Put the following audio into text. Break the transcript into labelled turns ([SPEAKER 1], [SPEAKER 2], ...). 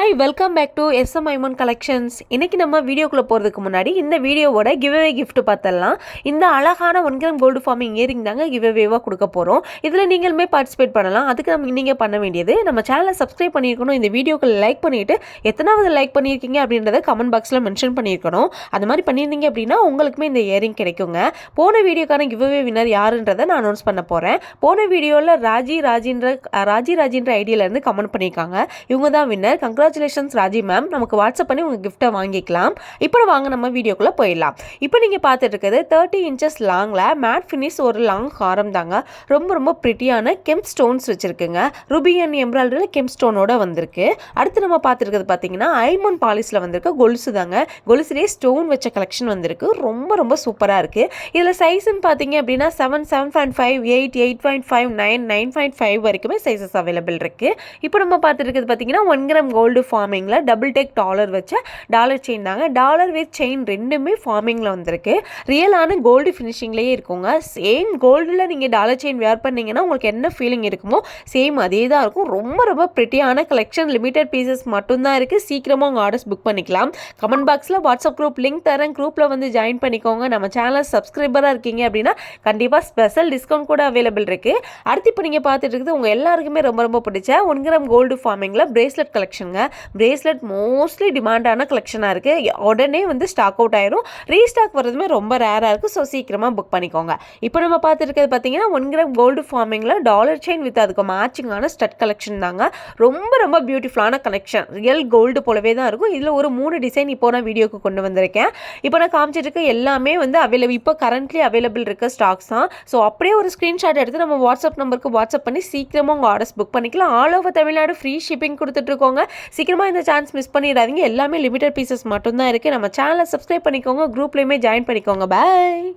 [SPEAKER 1] Hi welcome back to SM Aiman collections இன்னைக்கு நம்ம வீடியோக்குள்ளே போகிறதுக்கு முன்னாடி இந்த வீடியோவோட கிவ்அவே கிஃப்ட்டு பார்த்துடலாம். இந்த அழகான one gram gold forming earring தாங்க கிவ்அவேவாக கொடுக்க போகிறோம் இதில் நீங்களுமே பார்ட்டிசிபேட் பண்ணலாம். அதுக்கு நம்ம நீங்கள் பண்ண வேண்டியது நம்ம சேனலை சப்ஸ்கிரைப் பண்ணியிருக்கணும். இந்த வீடியோக்கு லைக் பண்ணிவிட்டு எத்தனாவது லைக் பண்ணியிருக்கீங்க அப்படின்றத கமெண்ட் பாக்ஸில் மென்ஷன் பண்ணியிருக்கணும். அந்த மாதிரி பண்ணியிருந்தீங்க அப்படின்னா உங்களுக்குமே இந்த இயரிங் கிடைக்குங்க. போன வீடியோக்கான கிவ்அவே வின்னர் யாருன்றதை நான் அனௌன்ஸ் பண்ண போகிறேன் போன வீடியோவில் ராஜி ராஜின்ற ராஜி ராஜின்ற ஐடியிலேருந்து கமெண்ட் பண்ணியிருக்காங்க. இவங்க தான் வின்னர் கங்க்ராச்சுலேஷன்ஸ் ராஜி மேம் நமக்கு வாட்ஸ்அப் பண்ணி உங்கள் கிஃப்ட்டை வாங்கிக்கலாம். இப்போ வாங்க நம்ம வீடியோக்குள்ளே போயிடலாம். இப்போ நீங்கள் பார்த்துட்டு இருக்கிறது தேர்ட்டி இன்ச்சஸ் லாங்கில் மேட் ஃபினிஷ் ஒரு லாங் ஹாரம் தாங்க. ரொம்ப ரொம்ப ப்ரிட்டியான கெம் ஸ்டோன்ஸ் வச்சுருக்குங்க. ருபி அண்ட் எம்ப்ராய்டரியில் கெம் ஸ்டோனோட வந்திருக்கு. அடுத்து நம்ம பார்த்துருக்கிறது பார்த்தீங்கன்னா ஐமோன் பாலிஸில் வந்திருக்க கொலுசு தாங்க. கொலுசுலேயே ஸ்டோன் வச்ச கலெக்ஷன் வந்திருக்கு. ரொம்ப ரொம்ப சூப்பராக இருக்குது இதில் சைஸ்ன்னு பார்த்தீங்க அப்படின்னா seven seven point five eight eight point five nine nine point five வரைக்குமே சைஸஸ் அவைலபிள் இருக்குது இப்போ நம்ம பார்த்துருக்கிறது பார்த்தீங்கன்னா ஒன் கிராம் கோல்டு ஃபார்மிங்கில் டபுள் டெக் டாலர் வச்ச டாலர் செயின் தாங்க. டாலர் வித் செயின் ரெண்டுமே ஃபார்மிங்கில் வந்திருக்கு. ரியலான கோல்டு ஃபினிஷிங்லேயே இருக்குங்க. சேம் கோல்டில் நீங்கள் டாலர் செயின் வேர் பண்ணிங்கன்னா உங்களுக்கு என்ன ஃபீலிங் இருக்குமோ சேம் அதே தான் இருக்கும். ரொம்ப ரொம்ப ப்ரிட்டியான கலெக்ஷன் லிமிடெட் பீசஸ் மட்டும்தான் இருக்குது சீக்கிரமாக உங்கள் ஆர்டர்ஸ் புக் பண்ணிக்கலாம். Comment box WhatsApp group link தரேன். குரூப்பில் வந்து ஜாயின் பண்ணிக்கோங்க. நம்ம சேனல் சப்ஸ்கிரைபராக இருக்கீங்க அப்படின்னா கண்டிப்பாக ஸ்பெஷல் டிஸ்கவுண்ட் கூட அவைலபிள் இருக்குது அடுத்து இப்போ நீங்கள் பார்த்துட்டு இருக்குது உங்கள் எல்லாருக்குமே ரொம்ப ரொம்ப பிடிச்ச ஒன் கிராம் கோல்டு ஃபார்மிங்கில் பிரேஸ்லெட் கலெக்ஷனுங்க பிரேஸ்லெட் மோஸ்ட்லி டிமாண்டான கலெக்ஷனாக இருக்குது உடனே வந்து ஸ்டாக் அவுட் ஆயிரும். ரீஸ்டாக் வர்றதுமே ரொம்ப ரேராக இருக்குது ஸோ சீக்கிரமாக புக் பண்ணிக்கோங்க. இப்போ நம்ம பார்த்துருக்கிறது பார்த்தீங்கன்னா ஒன் கிராம் கோல்டு ஃபார்மிங்கில் டாலர் செயின் வித் அதுக்கு மேட்சிங்கான ஸ்டட் கலெக்ஷன் தாங்க. ரொம்ப ரொம்ப பியூட்டிஃபுல்லான கலெக்ஷன் ரியல் கோல்டு போலவே தான் இருக்கும். இதில் ஒரு மூணு டிசைன் இப்போ நான் வீடியோக்கு கொண்டு வந்திருக்கேன். இப்போ நான் காமிச்சிட்டு எல்லாமே வந்து அவைலபிள் இப்போ கரண்ட்லி அவைலபிள் இருக்க ஸ்டாக்ஸ் தான். ஸோ அப்படியே ஒரு ஸ்க்ரீன்ஷாட் எடுத்து நம்ம வாட்ஸ்அப் நம்பருக்கு வாட்ஸ்அப் பண்ணி சீக்கிரமாக உங்கள் ஆர்டர்ஸ் புக் பண்ணிக்கலாம். All over Tamil Nadu free shipping கொடுத்துட்ருக்கோங்க சீக்கிரமாக இந்த சான்ஸ் மிஸ் பண்ணிடாதீங்க. எல்லாமே லிமிடெட் பீசஸ் மட்டும்தான் இருக்குது நம்ம சேனலை சப்ஸ்கிரைப் பண்ணிக்கோங்க. குரூப்லேயுமே ஜாயின் பண்ணிக்கோங்க. பாய்